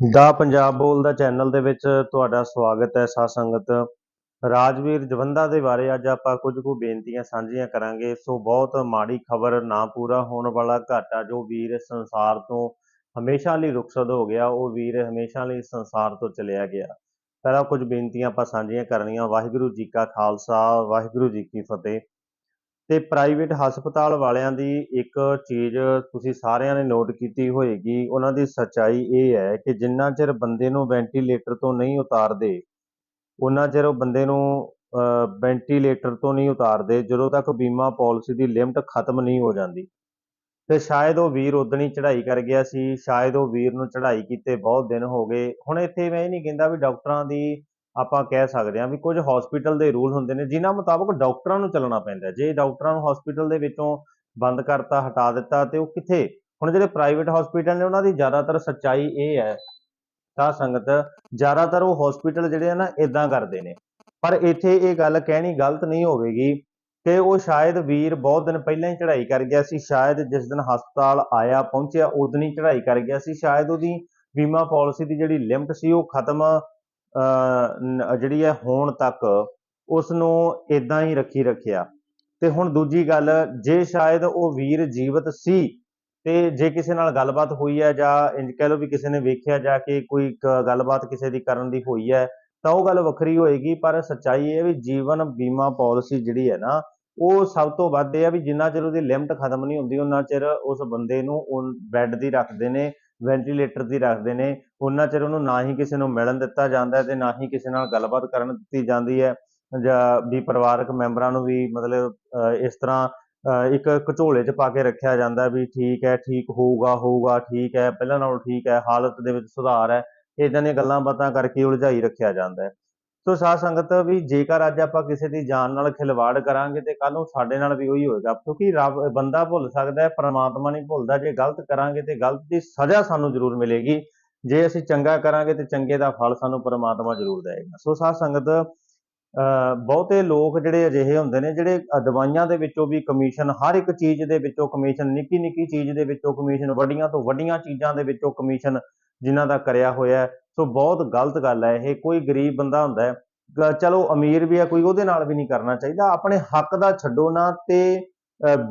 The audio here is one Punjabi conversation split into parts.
ਦਾ ਪੰਜਾਬ ਬੋਲਦਾ ਚੈਨਲ ਦੇ ਵਿੱਚ ਤੁਹਾਡਾ ਸਵਾਗਤ ਹੈ, ਸਾਧ ਸੰਗਤ। ਰਾਜਵੀਰ ਜਵੰਦਾ ਦੇ ਬਾਰੇ ਅੱਜ ਆਪਾਂ ਕੁਝ ਕੁ ਬੇਨਤੀਆਂ ਸਾਂਝੀਆਂ ਕਰਾਂਗੇ। ਸੋ ਬਹੁਤ ਮਾੜੀ ਖਬਰ ਨਾ ਪੂਰਾ ਹੋਣ ਵਾਲਾ ਘਾਟਾ ਜੋ ਵੀਰ ਸੰਸਾਰ ਤੋਂ ਹਮੇਸ਼ਾ ਲਈ ਰੁਖਸਤ ਹੋ ਗਿਆ, ਉਹ ਵੀਰ ਹਮੇਸ਼ਾ ਲਈ ਸੰਸਾਰ ਤੋਂ ਚਲਿਆ ਗਿਆ। ਪਹਿਲਾਂ ਕੁਝ ਬੇਨਤੀਆਂ ਆਪਾਂ ਸਾਂਝੀਆਂ ਕਰਨੀਆਂ। ਵਾਹਿਗੁਰੂ ਜੀ ਕਾ ਖਾਲਸਾ, ਵਾਹਿਗੁਰੂ ਜੀ ਕੀ ਫਤਿਹ। ਤੇ ਪ੍ਰਾਈਵੇਟ ਹਸਪਤਾਲ ਵਾਲਿਆਂ ਦੀ ਇੱਕ ਚੀਜ਼ ਤੁਸੀਂ ਸਾਰਿਆਂ ਨੇ ਨੋਟ ਕੀਤੀ ਹੋਏਗੀ, ਉਹਨਾਂ ਦੀ ਸੱਚਾਈ ਇਹ ਹੈ ਕਿ ਜਿੰਨਾ ਚਿਰ ਬੰਦੇ ਨੂੰ ਵੈਂਟੀਲੇਟਰ ਤੋਂ ਨਹੀਂ ਉਤਾਰਦੇ, ਉਹਨਾਂ ਚਿਰ ਉਹ ਬੰਦੇ ਨੂੰ ਵੈਂਟੀਲੇਟਰ ਤੋਂ ਨਹੀਂ ਉਤਾਰਦੇ, ਜਦੋਂ ਤੱਕ ਬੀਮਾ ਪਾਲਿਸੀ ਦੀ ਲਿਮਟ ਖਤਮ ਨਹੀਂ ਹੋ ਜਾਂਦੀ। ਤੇ ਸ਼ਾਇਦ ਉਹ ਵੀਰ ਉਦਣੀ ਚੜ੍ਹਾਈ ਕਰ ਗਿਆ ਸੀ, ਸ਼ਾਇਦ ਉਹ ਵੀਰ ਨੂੰ ਚੜ੍ਹਾਈ ਕੀਤੇ ਬਹੁਤ ਦਿਨ ਹੋ ਗਏ। ਹੁਣ ਇੱਥੇ ਮੈਂ ਇਹ ਨਹੀਂ ਕਹਿੰਦਾ ਵੀ ਡਾਕਟਰਾਂ ਦੀ ਆਪਾਂ ਕਹਿ ਸਕਦੇ ਹਾਂ ਵੀ ਕੁਝ ਹਸਪੀਟਲ ਦੇ ਰੂਲ ਹੁੰਦੇ ਨੇ, ਜਿਨ੍ਹਾਂ ਮੁਤਾਬਕ ਡਾਕਟਰਾਂ ਨੂੰ ਚੱਲਣਾ ਪੈਂਦਾ ਜੇ ਡਾਕਟਰਾਂ ਨੂੰ ਹਸਪੀਟਲ ਦੇ ਵਿੱਚੋਂ ਬੰਦ ਕਰਤਾ, ਹਟਾ ਦਿੱਤਾ, ਤੇ ਉਹ ਕਿੱਥੇ? ਹੁਣ ਜਿਹੜੇ ਪ੍ਰਾਈਵੇਟ ਹਸਪੀਟਲ ਨੇ, ਉਹਨਾਂ ਦੀ ਜ਼ਿਆਦਾਤਰ ਸੱਚਾਈ ਇਹ ਹੈ, ਤਾਂ ਸੰਗਤ ਜ਼ਿਆਦਾਤਰ ਉਹ ਹਸਪੀਟਲ ਜਿਹੜੇ ਆ ਨਾ ਇਦਾਂ ਕਰਦੇ ਨੇ। ਪਰ ਇੱਥੇ ਇਹ ਗੱਲ ਕਹਿਣੀ ਗਲਤ ਨਹੀਂ ਹੋਵੇਗੀ ਕਿ ਉਹ ਸ਼ਾਇਦ ਵੀਰ ਬਹੁਤ ਦਿਨ ਪਹਿਲਾਂ ਹੀ ਚੜ੍ਹਾਈ ਕਰ ਗਿਆ ਸੀ, ਸ਼ਾਇਦ ਜਿਸ ਦਿਨ ਹਸਪਤਾਲ ਆਇਆ, ਪਹੁੰਚਿਆ, ਉਸ ਦਿਨ ਹੀ ਚੜ੍ਹਾਈ ਕਰ ਗਿਆ ਸੀ, ਸ਼ਾਇਦ ਉਹਦੀ ਬੀਮਾ ਪਾਲਿਸੀ ਦੀ ਜਿਹੜੀ ਲਿਮਟ ਸੀ, ਉਹ ਖਤਮ ਜਿਹੜੀ ਹੈ ਹੋਣ ਤੱਕ ਉਸ ਨੂੰ ਇਦਾਂ ਹੀ ਰੱਖੀ ਰੱਖਿਆ। ਤੇ ਹੁਣ ਦੂਜੀ ਗੱਲ, ਜੇ ਸ਼ਾਇਦ ਉਹ ਵੀਰ ਜੀਵਤ ਸੀ ਤੇ ਜੇ ਕਿਸੇ ਨਾਲ ਗੱਲਬਾਤ ਹੋਈ ਹੈ ਜਾਂ ਇੰਜ ਕਹਿ ਲਓ ਵੀ ਕਿਸੇ ਨੇ ਵੇਖਿਆ ਜਾ ਕੇ ਕੋਈ ਕ- ਗੱਲਬਾਤ ਕਿਸੇ ਦੀ ਕਰਨ ਦੀ ਹੋਈ ਹੈ, ਤਾਂ ਉਹ ਗੱਲ ਵੱਖਰੀ ਹੋਏਗੀ, ਪਰ ਸੱਚਾਈ ਇਹ ਵੀ ਜੀਵਨ ਬੀਮਾ ਪਾਲਿਸੀ ਜਿਹੜੀ ਹੈ ਨਾ, ਉਹ ਸਭ ਤੋਂ ਵੱਧ ਇਹ ਆ ਵੀ ਜਿੰਨਾ ਚਿਰ ਉਹਦੀ ਲਿਮਟ ਖਤਮ ਨਹੀਂ ਹੁੰਦੀ ਉਹਨਾਂ ਚਿਰ ਉਸ ਬੰਦੇ ਨੂੰ ਉਹ ਬੈੱਡ ਦੀ ਰੱਖਦੇ ਨੇ ਵੈਂਟੀਲੇਟਰ ਦੀ ਰੱਖਦੇ ਨੇ, ਉਹਨਾਂ ਚਿਰ ਉਹਨੂੰ ਨਾ ਹੀ ਕਿਸੇ ਨੂੰ ਮਿਲਣ ਦਿੱਤਾ ਜਾਂਦਾ ਹੈ ਤੇ ਨਾ ਹੀ ਕਿਸੇ ਨਾਲ ਗੱਲਬਾਤ ਕਰਨ ਦਿੱਤੀ ਜਾਂਦੀ ਹੈ, ਜਾਂ ਵੀ ਪਰਿਵਾਰਕ ਮੈਂਬਰਾਂ ਨੂੰ ਵੀ ਮਤਲਬ ਇਸ ਤਰ੍ਹਾਂ ਇੱਕ ਘਚੋਲੇ 'ਚ ਪਾ ਕੇ ਰੱਖਿਆ ਜਾਂਦਾ ਵੀ ਠੀਕ ਹੈ, ਠੀਕ ਹੋਊਗਾ ਹੋਊਗਾ, ਠੀਕ ਹੈ, ਪਹਿਲਾਂ ਨਾਲੋਂ ਠੀਕ ਹੈ, ਹਾਲਤ ਦੇ ਵਿੱਚ ਸੁਧਾਰ ਹੈ ਇਦਾਂ ਦੀਆਂ ਗੱਲਾਂ ਬਾਤਾਂ ਕਰਕੇ ਉਲਝਾਈ ਰੱਖਿਆ ਜਾਂਦਾ ਹੈ। ਸੋ ਸਾਧ ਸੰਗਤ ਵੀ ਜੇਕਰ ਅੱਜ ਆਪਾਂ ਕਿਸੇ ਦੀ ਜਾਨ ਨਾਲ ਖਿਲਵਾੜ ਕਰਾਂਗੇ ਤੇ ਕੱਲ ਨੂੰ ਸਾਡੇ ਨਾਲ ਵੀ ਉਹੀ ਹੋਏਗਾ, ਕਿਉਂਕਿ ਰੱਬ, ਬੰਦਾ ਭੁੱਲ ਸਕਦਾ ਹੈ, ਪ੍ਰਮਾਤਮਾ ਨਹੀਂ ਭੁੱਲਦਾ, ਜੇ ਗਲਤ ਕਰਾਂਗੇ ਤੇ ਗਲਤ ਦੀ ਸਜ਼ਾ ਸਾਨੂੰ ਜ਼ਰੂਰ ਮਿਲੇਗੀ। ਜੇ ਅਸੀਂ ਚੰਗਾ ਕਰਾਂਗੇ ਤੇ ਚੰਗੇ ਦਾ ਫਲ ਸਾਨੂੰ ਪਰਮਾਤਮਾ ਜ਼ਰੂਰ ਦੇਵੇਗਾ। ਸੋ ਸਾਧ ਸੰਗਤ ਬਹੁਤੇ ਲੋਕ ਜਿਹੜੇ ਅਜਿਹੇ ਹੁੰਦੇ ਨੇ, ਜਿਹੜੇ ਦਵਾਈਆਂ ਦੇ ਵਿੱਚੋਂ ਵੀ ਕਮਿਸ਼ਨ ਹਰ ਇੱਕ ਚੀਜ਼ ਦੇ ਵਿੱਚੋਂ ਕਮਿਸ਼ਨ ਨਿੱਕੀ ਨਿੱਕੀ ਚੀਜ਼ ਦੇ ਵਿੱਚੋਂ ਕਮਿਸ਼ਨ ਵੱਡੀਆਂ ਤੋਂ ਵੱਡੀਆਂ ਚੀਜ਼ਾਂ ਦੇ ਵਿੱਚੋਂ ਕਮਿਸ਼ਨ ਜਿਨ੍ਹਾਂ ਦਾ ਕਰਿਆ ਹੋਇਆ ਸੋ ਬਹੁਤ ਗਲਤ ਗੱਲ ਹੈ ਇਹ, ਕੋਈ ਗਰੀਬ ਬੰਦਾ ਹੁੰਦਾ ਹੈ ਚਲੋ ਅਮੀਰ ਵੀ ਹੈ, ਕੋਈ ਉਹਦੇ ਨਾਲ ਵੀ ਨਹੀਂ ਕਰਨਾ ਚਾਹੀਦਾ, ਆਪਣੇ ਹੱਕ ਦਾ ਛੱਡੋ ਨਾ ਤੇ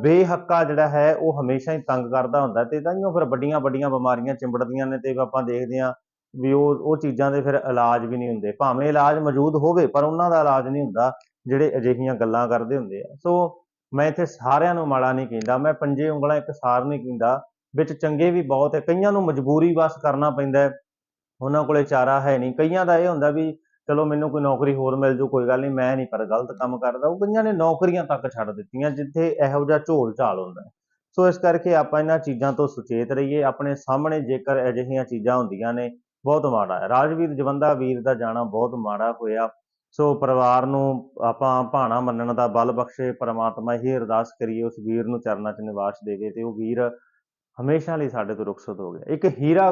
ਬੇਹੱਕਾ ਜਿਹੜਾ ਹੈ ਉਹ ਹਮੇਸ਼ਾ ਹੀ ਤੰਗ ਕਰਦਾ ਹੁੰਦਾ ਹੈ ਤੇ ਤਾਂ ਹੀ ਉਹ ਫਿਰ ਵੱਡੀਆਂ ਵੱਡੀਆਂ ਬਿਮਾਰੀਆਂ ਚਿੰਬੜਦੀਆਂ ਨੇ ਤੇ ਆਪਾਂ ਦੇਖਦੇ ਹਾਂ ਵੀ ਉਹ ਉਹ ਚੀਜ਼ਾਂ ਦੇ ਫਿਰ ਇਲਾਜ ਵੀ ਨਹੀਂ ਹੁੰਦੇ, ਭਾਵੇਂ ਇਲਾਜ ਮੌਜੂਦ ਹੋਵੇ ਪਰ ਉਹਨਾਂ ਦਾ ਇਲਾਜ ਨਹੀਂ ਹੁੰਦਾ ਜਿਹੜੇ ਅਜਿਹੀਆਂ ਗੱਲਾਂ ਕਰਦੇ ਹੁੰਦੇ ਆ। ਸੋ ਮੈਂ ਇੱਥੇ ਸਾਰਿਆਂ ਨੂੰ ਮਾੜਾ ਨਹੀਂ ਕਹਿੰਦਾ, ਮੈਂ ਪੰਜੇ ਉਂਗਲਾਂ ਇੱਕ ਸਾਰ ਨਹੀਂ ਕਹਿੰਦਾ, ਵਿੱਚ ਚੰਗੇ ਵੀ ਬਹੁਤ ਹੈ, ਕਈਆਂ ਨੂੰ ਮਜਬੂਰੀ ਵਸ ਕਰਨਾ ਪੈਂਦਾ ਉਹਨਾਂ ਕੋਲੇ ਚਾਰਾ ਹੈ ਨਹੀਂ। ਕਈਆਂ ਦਾ ਇਹ ਹੁੰਦਾ ਵੀ ਚਲੋ ਮੈਨੂੰ ਕੋਈ ਨੌਕਰੀ ਹੋਰ ਮਿਲ ਜੂ, ਕੋਈ ਗੱਲ ਨਹੀਂ, ਮੈਂ ਨਹੀਂ ਪਰ ਗਲਤ ਕੰਮ ਕਰਦਾ। ਉਹ ਕਈਆਂ ਨੇ ਨੌਕਰੀਆਂ ਤੱਕ ਛੱਡ ਦਿੱਤੀਆਂ ਜਿੱਥੇ ਇਹੋ ਜਿਹਾ ਝੋਲ ਝਾਲ ਹੁੰਦਾ ਸੋ ਇਸ ਕਰਕੇ ਆਪਾਂ ਇਹਨਾਂ ਚੀਜ਼ਾਂ ਤੋਂ ਸੁਚੇਤ ਰਹੀਏ। ਆਪਣੇ ਸਾਹਮਣੇ ਜੇਕਰ ਅਜਿਹੀਆਂ ਚੀਜ਼ਾਂ ਹੁੰਦੀਆਂ ਨੇ, ਬਹੁਤ ਮਾੜਾ ਹੈ। ਰਾਜਵੀਰ ਜਵੰਦਾ ਵੀਰ ਦਾ ਜਾਣਾ ਬਹੁਤ ਮਾੜਾ ਹੋਇਆ। ਸੋ ਪਰਿਵਾਰ ਨੂੰ ਆਪਾਂ ਭਾਣਾ ਮੰਨਣ ਦਾ ਬਲ ਬਖਸ਼ੇ, ਪ੍ਰਮਾਤਮਾ ਹੀ ਅਰਦਾਸ ਕਰੀਏ ਉਸ ਵੀਰ ਨੂੰ ਚਰਨਾਂ 'ਚ ਨਿਵਾਸ ਦੇਵੇ ਤੇ ਉਹ ਵੀਰ ਹਮੇਸ਼ਾ ਲਈ ਸਾਡੇ ਤੋਂ ਰੁਖਸਤ ਹੋ ਗਿਆ। ਇੱਕ ਹੀਰਾ